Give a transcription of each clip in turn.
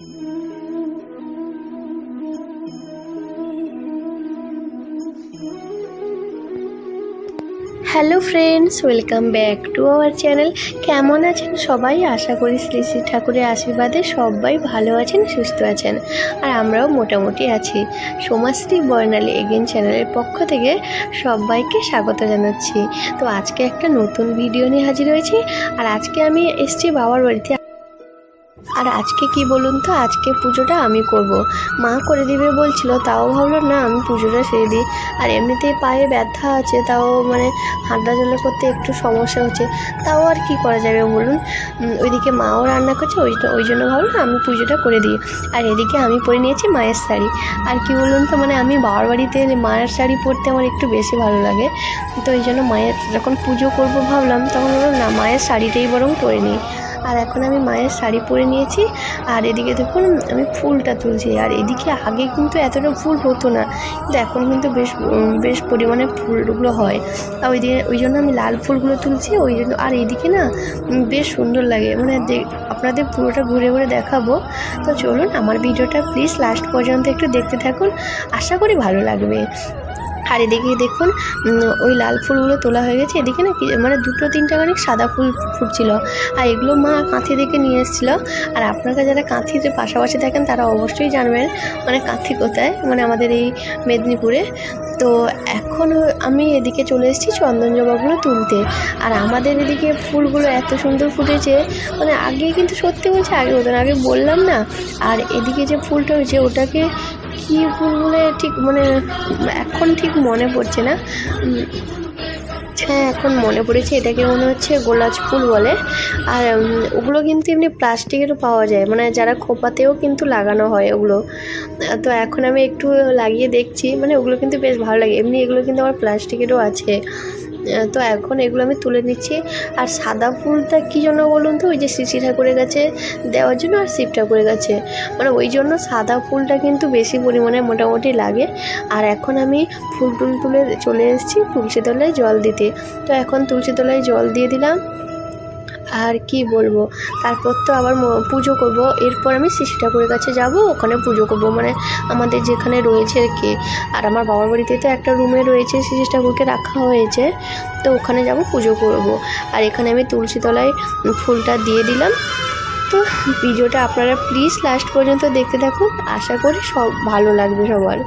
Hello friends welcome back to our channel কেমন আছেন সবাই? আশা করি শ্রী শ্রী ঠাকুরের আশীর্বাদে সবাই ভালো আছেন, সুস্থ আছেন। আর আমরাও মোটামুটি আছি। সোমাশ্রী বর্ণালী এগেন চ্যানেলের পক্ষ থেকে সবাইকে স্বাগত জানাচ্ছি। তো আজকে একটা নতুন ভিডিও নিয়ে হাজির হয়েছি। আর আজকে আমি এসছি বাবার বাড়িতে। আর আজকে কি বলুন তো? আজকে পুজোটা আমি করব। মা করে দিবে বলছিল, তাও ভাবলাম না, আমি পুজোটা সেরে দিই। আর এমনিতেই পায়ে ব্যথা আছে, তাও মানে হাঁটা চলা করতে একটু সমস্যা হচ্ছে। তাও আর কি করা যাবে বলুন? ওইদিকে মাও রান্না করছে, ওই ওই জন্য ভাবলাম আমি পুজোটা করে দিই। আর এদিকে আমি পরে নিয়েছি মায়ের শাড়ি। আর কি বলুন তো মানে আমি বাবার বাড়িতে মায়ের শাড়ি পরতে আমার একটু বেশি ভালো লাগে। তো ওই জন্য মায়ের যখন পুজো করব ভাবলাম, তখন না, মায়ের শাড়িটাই বরং পরে নিই। আর এখন আমি মায়ের শাড়ি পরে নিয়েছি, আর এদিকে দেখুন আমি ফুলটা তুলছি, আর এদিকে আগে কিন্তু এতটা ফুল হতো না, কিন্তু এখন কিন্তু বেশ বেশ পরিমাণে ফুলগুলো হয়। আর ওই দিকে, ওই জন্য আমি লাল ফুলগুলো তুলছি, ওই জন্য, আর এদিকে না বেশ সুন্দর লাগে মানে আপনাদের পুরোটা ঘুরে ঘুরে দেখাবো। তো চলুন আমার ভিডিওটা প্লিজ লাস্ট পর্যন্ত একটু দেখতে থাকুন, আশা করি ভালো লাগবে। আর এদিকে দেখুন ওই লাল ফুলগুলো তোলা হয়ে গেছে। এদিকে না মানে দুটো তিনটা মানে সাদা ফুল ফুটছিল। আর এগুলো মা কাঁথি থেকে নিয়ে এসেছিল। আর আপনারা যারা কাঁথিতে পাশাপাশি থাকেন, তারা অবশ্যই জানবেন মানে কাঁথি কোথায়? মানে আমাদের এই মেদিনীপুরে। তো এখন আমি এদিকে চলে এসেছি চন্দন জবাগুলো তুলতে। আর আমাদের এদিকে ফুলগুলো এত সুন্দর ফুটেছে মানে আগে কিন্তু সত্যি বলছে, আগে হতো না আগে বললাম না। আর এদিকে যে ফুলটা হয়েছে, ওটাকে কী ফুল বলে ঠিক মানে এখন ঠিক মনে পড়ছে না। হ্যাঁ এখন মনে পড়েছে, এটাকে মনে হচ্ছে গোলাপ ফুল বলে। আর ওগুলো কিন্তু এমনি প্লাস্টিকেরও পাওয়া যায় মানে যারা খোপাতেও কিন্তু লাগানো হয় ওগুলো। তো এখন আমি একটু লাগিয়ে দেখছি মানে ওগুলো কিন্তু বেশ ভালো লাগে। এমনি এগুলো কিন্তু আমার প্লাস্টিকেরও আছে। তো এখন এগুলো আমি তুলে নিচ্ছি। আর সাদা ফুলটা কী জন্য বলুন তো? ওই যে শ্রী ঠাকুরের কাছে দেওয়ার জন্য আর শিব ঠাকুরের কাছে। মানে ওই জন্য সাদা ফুলটা কিন্তু বেশি পরিমাণে মোটামুটি লাগে। আর এখন আমি ফুল টুল তুলে চলে এসেছি তুলসী তলায় জল দিতে। তো এখন তুলসী তলায় জল দিয়ে দিলাম। আর কি বলব? তারপর তো আবার পুজো করব। এরপর আমি শিশু ঠাকুরের কাছে যাব, ওখানে পুজো করব। মানে আমাদের যেখানে রয়েছে আর কি। আর আমার বাবার বাড়িতে তো একটা রুমে রয়েছে শিশু ঠাকুরকে রাখা হয়েছে। তো ওখানে যাব, পুজো করব। আর এখানে আমি তুলসী তলায় ফুলটা দিয়ে দিলাম। তো ভিডিওটা আপনারা প্লিজ লাস্ট পর্যন্ত দেখতে থাকুন। আশা করি সব ভালো লাগবে সবার।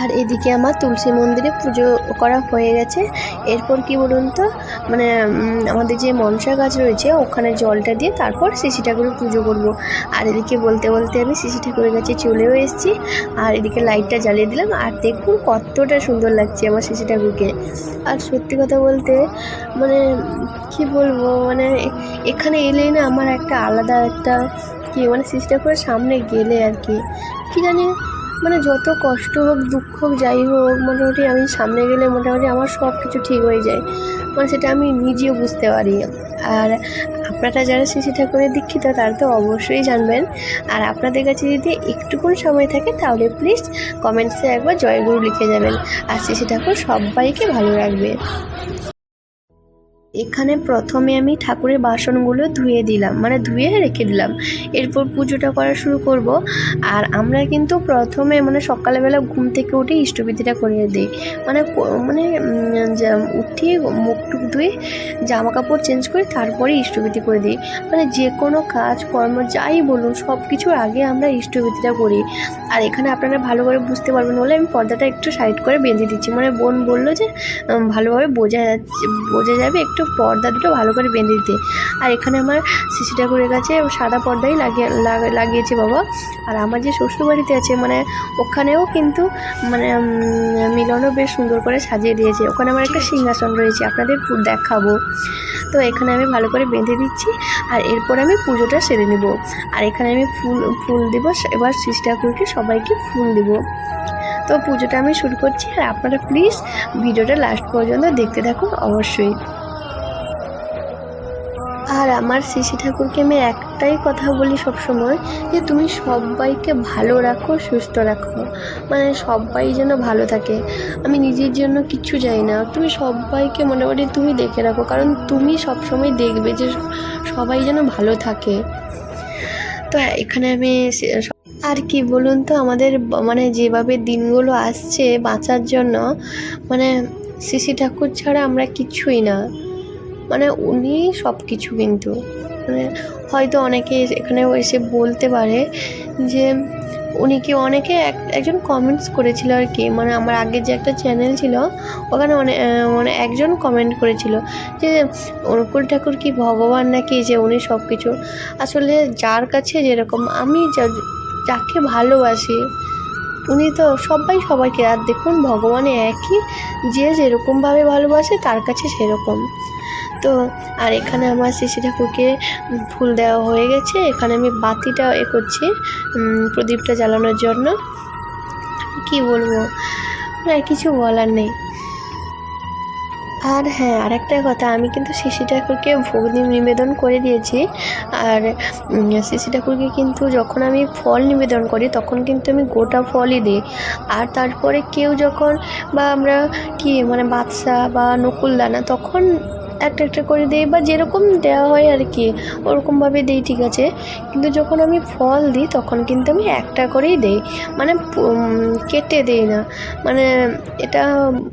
আর এদিকে আমার তুলসী মন্দিরে পুজো করা হয়ে গেছে। এরপর কি বলুন তো মানে আমাদের যে মনসা গাছ রয়েছে, ওখানে জলটা দিয়ে তারপর শিশি ঠাকুরের পুজো করব। আর এদিকে বলতে বলতে আমি শিশি ঠাকুরের কাছে চলেও এসেছি, আর এদিকে লাইটটা জ্বালিয়ে দিলাম, আর দেখুন কতটা সুন্দর লাগছে আমার শিশি ঠাকুরকে। আর সত্যি কথা বলতে মানে কি বলব মানে এখানে এলেই না আমার একটা আলাদা একটা, কি মানে শিশি ঠাকুরের সামনে গেলে আর কি। কি জানি মানে যত কষ্ট হোক, দুঃখ হোক, যাই হোক, মোটামুটি আমি সামনে গেলে মোটামুটি আমার সব কিছু ঠিক হয়ে যায়। মানে সেটা আমি নিজেও বুঝতে পারি। আর আপনারা যারা শ্রী ঠাকুরের দীক্ষিত, তারা তো অবশ্যই জানবেন। আর আপনাদের কাছে যদি একটুকুন সময় থাকে, তাহলে প্লিজ কমেন্টসে একবার জয়গুরু লিখে যাবেন। আর শিশু ঠাকুর সবাইকে ভালো রাখবে। এখানে প্রথমে আমি ঠাকুরের বাসনগুলো ধুয়ে দিলাম মানে ধুয়ে রেখে দিলাম। এরপর পুজোটা করা শুরু করব। আর আমরা কিন্তু প্রথমে মানে সকালবেলা ঘুম থেকে উঠে ইষ্টবিধিটা করে দিই। মানে মানে উঠি মুখ টুক ধুয়ে জামা কাপড় চেঞ্জ করে তারপরে ইষ্টবিধি করে দিই। মানে যে কোনো কাজ, কর্ম, যাই বলুন, সব কিছুর আগে আমরা ইষ্টবিধিটা করি। আর এখানে আপনারা ভালো করে বুঝতে পারবেন বলে আমি পর্দাটা একটু সাইড করে বেঁধে দিচ্ছি। মানে বোন বলল যে ভালোভাবে বোঝা যাচ্ছে, বোঝা যাবে, একটু পর্দা দুটো ভালো করে বেঁধে দিতে। আর এখানে আমার শিশু ঠাকুরের কাছে সাদা পর্দাই লাগিয়ে, লাগা- লাগিয়েছে বাবা। আর আমার যে শ্বশুরবাড়িতে আছে মানে ওখানেও কিন্তু মানে মিলনও বেশ সুন্দর করে সাজিয়ে দিয়েছে। ওখানে আমার একটা সিংহাসন রয়েছে, আপনাদের দেখাবো। তো এখানে আমি ভালো করে বেঁধে দিচ্ছি আর এরপর আমি পুজোটা সেরে নেব। আর এখানে আমি ফুল ফুল দেব এবার শিশু ঠাকুরকে সবাইকে ফুল দেব। তো পুজোটা আমি শুরু করছি আর আপনারা প্লিজ ভিডিওটা লাস্ট পর্যন্ত দেখতে থাকুন অবশ্যই। আর আমার শিশি ঠাকুরকে আমি একটাই কথা বলি সব সময় যে তুমি সবাইকে ভালো রাখো, সুস্থ রাখো। মানে সবাই যেন ভালো থাকে। আমি নিজের জন্য কিচ্ছু চাই না। তুমি সবাইকে মোটামুটি তুমি দেখে রাখো। কারণ তুমি সবসময় দেখবে যে সবাই যেন ভালো থাকে। তো এখানে আমি আর কি বলুন তো, আমাদের মানে যেভাবে দিনগুলো আসছে বাঁচার জন্য মানে শিশি ঠাকুর ছাড়া আমরা কিছুই না। মানে উনি সব কিছু কিন্তু মানে হয়তো অনেকে এখানেও এসে বলতে পারে যে উনি কি অনেকে এক- একজন কমেন্টস করেছিল আর কি মানে আমার আগে যে একটা চ্যানেল ছিল, ওখানে অনেক মানে একজন কমেন্ট করেছিল যে অনুকূল ঠাকুর কি ভগবান নাকি যে উনি সব কিছু আসলে যার কাছে যেরকম আমি যাকে ভালোবাসি, উনি তো সবাই সবাইকে, আর দেখুন ভগবানে একই, যে যেরকমভাবে ভালোবাসে তার কাছে সেরকম। তো আর এখানে আমার শিশি ঠাকুরকে ফুল দেওয়া হয়ে গেছে। এখানে আমি বাতিটা এ করছি প্রদীপটা জ্বালানোর জন্য। কি বলব? আর কিছু বলার নেই। আর হ্যাঁ আর একটা কথা, আমি কিন্তু শিশি ঠাকুরকে ভোগ নিবেদন করে দিয়েছি। আর শিশি ঠাকুরকে কিন্তু যখন আমি ফল নিবেদন করি, তখন কিন্তু আমি গোটা ফলই দিই। আর তারপরে কেউ যখন বা আমরা কি মানে বাদশা বা নকুলদানা, তখন একটা একটা করে দিই বা যেরকম দেওয়া হয় আর কি ওরকমভাবে দিই ঠিক আছে? কিন্তু যখন আমি ফল দিই তখন কিন্তু আমি একটা করেই দিই। মানে কেটে দিই না। মানে এটা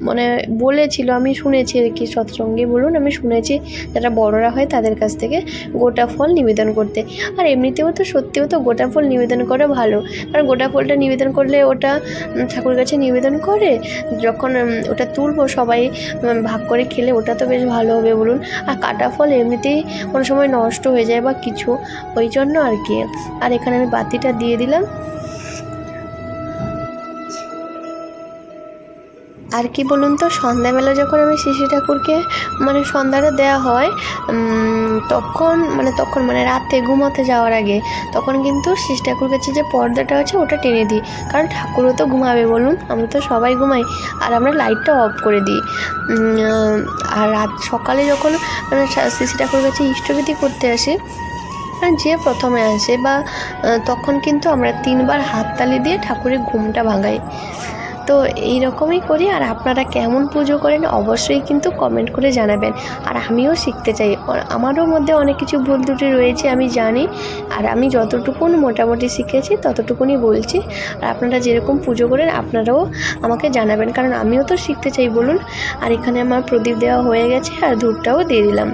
মানে বলেছিল আমি শুনেছি আর কি সৎসঙ্গে বলুন আমি শুনেছি যারা বড়রা হয় তাদের কাছ থেকে গোটা ফল নিবেদন করতে। আর এমনিতেও তো সত্যিও তো গোটা ফল নিবেদন করা ভালো। কারণ গোটা ফলটা নিবেদন করলে ওটা উম, ঠাকুরের কাছে নিবেদন করে। যখন ওটা তুলবো সবাই ভাগ করে খেলে ওটা তো বেশ ভালো হবে। বলুন। আর কাটা ফল এমনিতেই কোনো সময় নষ্ট হয়ে যায় বা কিছু, ওই জন্য আর কি। আর এখানে আমি বাতিটা দিয়ে দিলাম। আর কি বলুন তো সন্ধ্যাবেলা যখন আমি শিশু ঠাকুরকে মানে সন্ধ্যাটা দেওয়া হয় তখন মানে তখন মানে রাতে ঘুমাতে যাওয়ার আগে, তখন কিন্তু শিশু ঠাকুর কাছে যে পর্দাটা আছে ওটা টেনে দিই। কারণ ঠাকুরও তো ঘুমাবে বলুন আমরা তো সবাই ঘুমাই, আর আমরা লাইটটা অফ করে দিই। আর রাত সকালে যখন মানে শিশু ঠাকুর কাছে ইষ্টবিধি করতে আসি আর যে প্রথমে আসে বা তখন কিন্তু আমরা তিনবার হাততালি দিয়ে ঠাকুরের ঘুমটা ভাঙাই। তো এই রকমই করি। আর আপনারা কেমন পুজো করেন অবশ্যই কিন্তু কমেন্ট করে জানাবেন। আর আমিও শিখতে চাই। আমারও মধ্যে অনেক কিছু ভুল ত্রুটি রয়েছে, আমি জানি। আর আমি যতটুকুন মোটামুটি শিখেছি, ততটুকুনি বলছি। আর আপনারা যেরকম পুজো করেন, আপনারাও আমাকে জানাবেন। কারণ আমিও তো শিখতে চাই, বলুন। আর এখানে আমার প্রদীপ দেওয়া হয়ে গেছে, আর ধূপটাও দিয়ে দিলাম।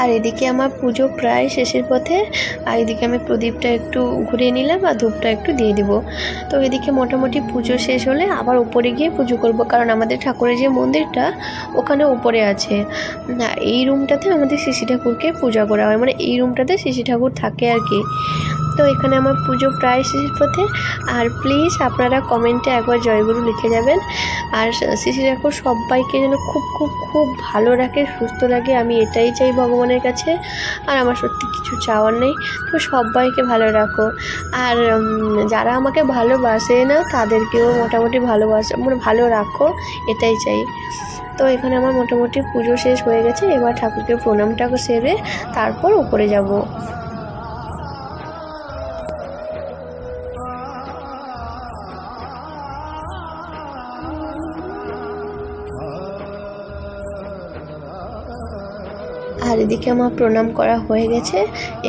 আর এদিকে আমার পুজো প্রায় শেষের পথে, আর এদিকে আমি প্রদীপটা একটু ঘুরিয়ে নিলাম আর ধূপটা একটু দিয়ে দিব। তো এদিকে মোটামুটি পুজো শেষ হলে আবার উপরে গিয়ে পুজো করব, কারণ আমাদের ঠাকুরের যে মন্দিরটা ওখানে উপরে আছে। এই রুমটাতে আমাদের শিশি ঠাকুরকে পূজা করা হয় মানে এই রুমটাতে শিশি ঠাকুর থাকে আর কি। তো এখানে আমার পুজো প্রায় শেষের পথে। আর প্লিজ আপনারা কমেন্টে একবার জয়গুরু লিখে যাবেন। আর শিশি ঠাকুর, সবাইকে যেন খুব খুব খুব ভালো রাখে, সুস্থ রাখে, আমি এটাই চাই ভগবানের কাছে। আর আমার সত্যি কিছু চাওয়ার নেই, তো সবাইকে ভালো রাখো। আর যারা আমাকে ভালোবাসে না, তাদেরকেও মোটামুটি ভালোবাসা মানে ভালো রাখো, এটাই চাই। তো এখানে আমার মোটামুটি পুজো শেষ হয়ে গেছে, এবার ঠাকুরকে প্রণামটা সেরে তারপর উপরে যাব। এদিকে আমার প্রণাম করা হয়ে গেছে।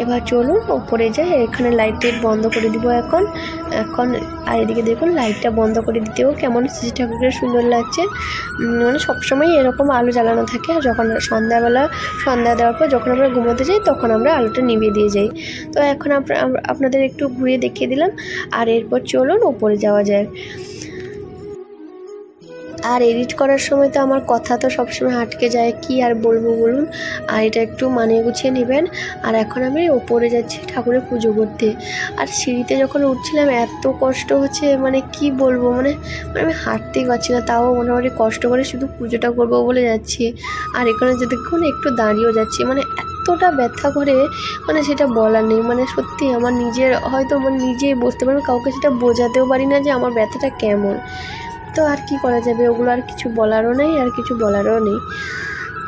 এবার চলুন ওপরে যাই। এখানে লাইট বন্ধ করে দিব এখন। এখন, আর এদিকে দেখুন লাইটটা বন্ধ করে দিতেও কেমন শ্রী ঠাকুরের সুন্দর লাগছে। মানে সবসময় এরকম আলো জ্বালানো থাকে। আর যখন সন্ধ্যাবেলা, সন্ধ্যা দেওয়ার পর যখন আমরা ঘুমোতে যাই, তখন আমরা আলোটা নিভিয়ে দিয়ে যাই। তো এখন আপনাদের একটু ঘুরিয়ে দেখিয়ে দিলাম। আর এরপর চলুন ওপরে যাওয়া যায় আর এডিট করার সময় তো আমার কথা তো সবসময় আটকে যায়, কি আর বলব বলুন? আর এটা একটু মানিয়ে গুছিয়ে নেবেন। আর এখন আমি ওপরে যাচ্ছি ঠাকুরের পুজো করতে। আর সিঁড়িতে যখন উঠছিলাম, এত কষ্ট হচ্ছে মানে কি বলব মানে মানে আমি হাঁটতেই পারছি না, তাও মোটামুটি কষ্ট করে শুধু পুজোটা করব বলে যাচ্ছি। আর এখানে যে দেখুন একটু দাঁড়িয়েও যাচ্ছি মানে এতটা ব্যথা করে মানে সেটা বলার নেই মানে সত্যি আমার নিজের, হয়তো আমার নিজেই বুঝতে পারব, কাউকে সেটা বোঝাতেও পারি না যে আমার ব্যথাটা কেমন। তো আর কি করা যাবে? ওগুলো আর কিছু বলারও নেই, আর কিছু বলারও নেই।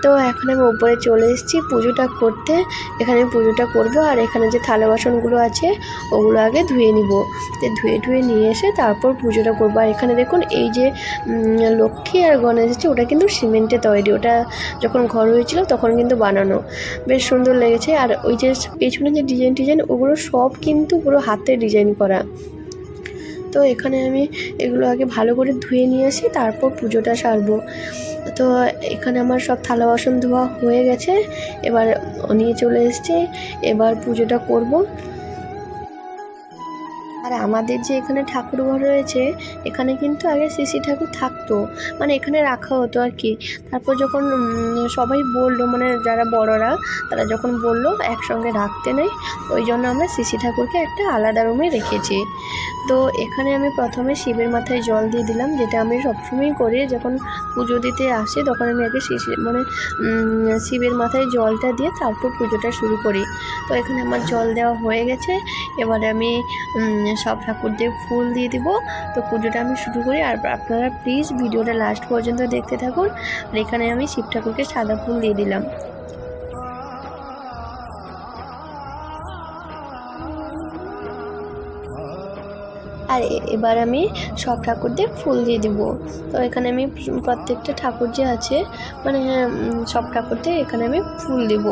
তো এখন আমি ওপরে চলে এসেছি পুজোটা করতে। এখানে পুজোটা করব আর এখানে যে থালা বাসনগুলো আছে, ওগুলো আগে ধুয়ে নিব। তো ধুয়ে ধুয়ে নিয়ে এসে তারপর পুজোটা করব। আর এখানে দেখুন, এই যে লক্ষ্মী আর গণেশ আছে, ওটা কিন্তু সিমেন্টে তৈরি। ওটা যখন ঘর হয়েছিল তখন কিন্তু বানানো। বেশ সুন্দর লেগেছে। আর ওই যে পেছনে যে ডিজাইন টিজাইন ওগুলো সব কিন্তু পুরো হাতে ডিজাইন করা। তো এখানে আমি এগুলো আগে ভালো করে ধুয়ে নিয়ে আসি, তারপর পুজোটা সারবো। তো এখানে আমার সব থালা বাসন ধোয়া হয়ে গেছে, এবার নিয়ে চলে এসছে, এবার পুজোটা করব। আর আমাদের যে এখানে ঠাকুর ঘর রয়েছে, এখানে কিন্তু আগে শিশি ঠাকুর থাকতো। মানে এখানে রাখা হতো আর কি। তারপর যখন সবাই বলল মানে যারা বড়রা, তারা যখন বলল, একসঙ্গে রাখতে নেই, ওই জন্য আমরা শিশি ঠাকুরকে একটা আলাদা রুমে রেখেছি। তো এখানে আমি প্রথমে শিবের মাথায় জল দিয়ে দিলাম, যেটা আমি সবসময়ই করি। যখন পুজো দিতে আসে, তখন আমি আগে শিশি মানে শিবের মাথায় জলটা দিয়ে তারপর পুজোটা শুরু করি। তো এখানে আমার জল দেওয়া হয়ে গেছে। এবারে আমি সব ঠাকুরদের ফুল দিয়ে দিব। তো পুজোটা আমি শুরু করি। আর আপনারা প্লিজ ভিডিওটা লাস্ট পর্যন্ত দেখতে থাকুন। আর এখানে আমি শিব ঠাকুরকে সাদা ফুল দিয়ে দিলাম। আর এবার আমি সব ঠাকুরদের ফুল দিয়ে দিব। তো এখানে আমি প্রত্যেকটা ঠাকুর যে আছে মানে উম, সব ঠাকুরদের এখানে আমি ফুল দিব।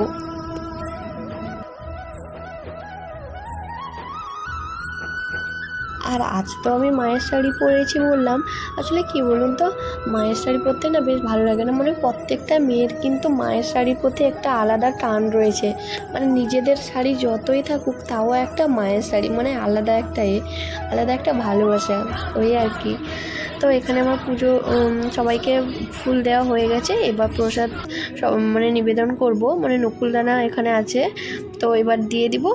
আজ তো আমি মায়ের শাড়ি পরেছি বললাম। আসলে কি বলুন তো? মায়ের শাড়ি পরতে না বেশ ভালো লাগে না। মানে প্রত্যেকটা মেয়ের কিন্তু মায়ের শাড়ির প্রতি একটা আলাদা টান রয়েছে। মানে নিজেদের শাড়ি যতই থাকুক, তাও একটা মায়ের শাড়ি। মানে আলাদা একটা এ, আলাদা একটা ভালোবাসা ওই আর কি। তো এখানে আমার পুজো সবাইকে ফুল দেওয়া হয়ে গেছে। এবার প্রসাদ সব মানে নিবেদন করব। মানে নকুলদানা এখানে আছে। তো এবার দিয়ে দিব।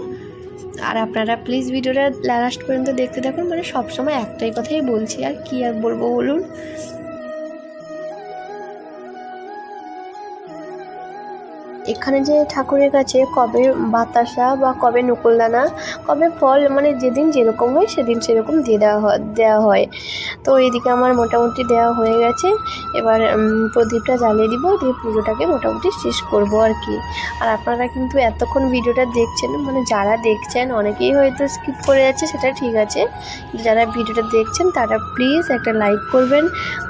আর আপনারা প্লিজ ভিডিওটা লাস্ট পর্যন্ত দেখতে থাকুন মানে সবসময় একটাই কথাই বলছি, আর কী আর বলব বলুন? এখানে যে ঠাকুরের কাছে কবে বাতাসা বা কবে নকুলদানা, কবে ফল মানে যেদিন যেরকম হয় সেদিন সেরকম দিয়ে দেওয়া হয় দেওয়া হয়। তো এইদিকে আমার মোটামুটি দেওয়া হয়ে গেছে। এবার প্রদীপটা জ্বালিয়ে দিব, দিয়ে পুজোটাকে মোটামুটি শেষ করব আর কি। আর আপনারা কিন্তু এতক্ষণ ভিডিওটা দেখছেন মানে যারা দেখছেন, অনেকেই হয়তো স্কিপ করে যাচ্ছে, সেটা ঠিক আছে। যারা ভিডিওটা দেখছেন, তারা প্লিজ একটা লাইক করবেন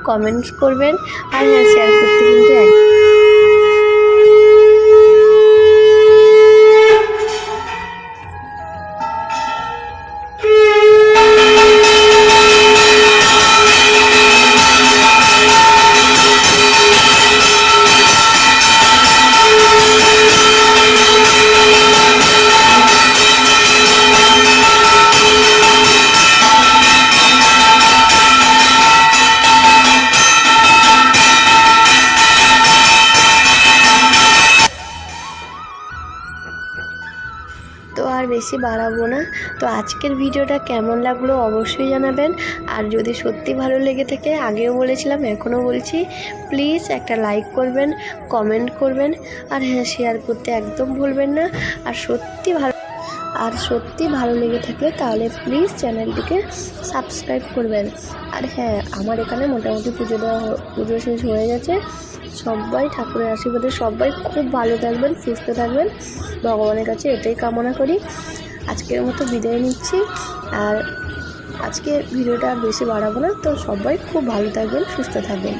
কমেন্টস করবেন, আর হ্যাঁ শেয়ার করতে কিন্তু বেশি বাড়াবো না। তো আজকের ভিডিওটা কেমন লাগল অবশ্যই জানাবেন। আর যদি সত্যি ভালো লেগে থাকে, আগেও বলেছিলাম, এখনও বলছি প্লিজ একটা লাইক করবেন কমেন্ট করবেন, আর হ্যাঁ শেয়ার করতে একদম ভুলবেন না। আর সত্যি ভালো আর সত্যি ভালো লেগে থাকে তাহলে প্লিজ চ্যানেলটিকে সাবস্ক্রাইব করবেন। আর হ্যাঁ আমার এখানে মোটামুটি পুজো দেওয়া পুজো শেষ হয়ে গেছে। সবাই ঠাকুরের আশীর্বাদে সবাই খুব ভালো থাকবেন, সুস্থ থাকবেন। ভগবানের কাছে এটাই কামনা করি। আজকের মতো বিদায় নিচ্ছি। আর আজকে ভিডিওটা বেশি বাড়াবো না। তো সবাই খুব ভালো থাকবেন, সুস্থ থাকবেন।